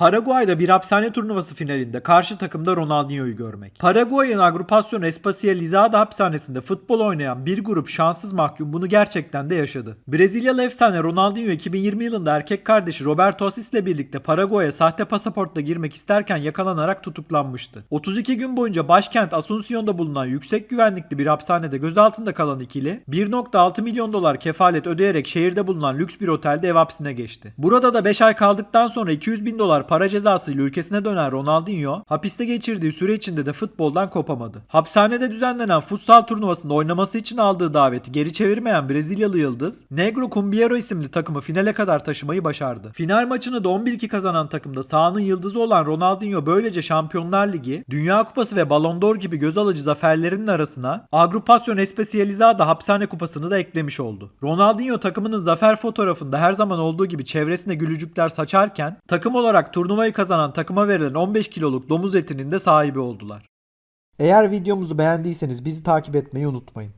Paraguay'da bir hapishane turnuvası finalinde karşı takımda Ronaldinho'yu görmek. Paraguay'ın Agrupación Especializada hapishanesinde futbol oynayan bir grup şanssız mahkum bunu gerçekten de yaşadı. Brezilyalı efsane Ronaldinho 2020 yılında erkek kardeşi Roberto Assis ile birlikte Paraguay'a sahte pasaportla girmek isterken yakalanarak tutuklanmıştı. 32 gün boyunca başkent Asunción'da bulunan yüksek güvenlikli bir hapishanede gözaltında kalan ikili 1.6 milyon dolar kefalet ödeyerek şehirde bulunan lüks bir otelde ev hapsine geçti. Burada da 5 ay kaldıktan sonra 200 bin dolar para cezasıyla ülkesine dönen Ronaldinho hapiste geçirdiği süre içinde de futboldan kopamadı. Hapishanede düzenlenen futsal turnuvasında oynaması için aldığı daveti geri çevirmeyen Brezilyalı yıldız Negro Cumbiero isimli takımı finale kadar taşımayı başardı. Final maçını da 11-2 kazanan takımda sahanın yıldızı olan Ronaldinho böylece Şampiyonlar Ligi, Dünya Kupası ve Ballon d'Or gibi göz alıcı zaferlerinin arasına Agrupación Especializada hapishane kupasını da eklemiş oldu. Ronaldinho takımının zafer fotoğrafında her zaman olduğu gibi çevresine gülücükler saçarken takım olarak turnuvayı kazanan takıma verilen 15 kiloluk domuz etinin de sahibi oldular. Eğer videomuzu beğendiyseniz bizi takip etmeyi unutmayın.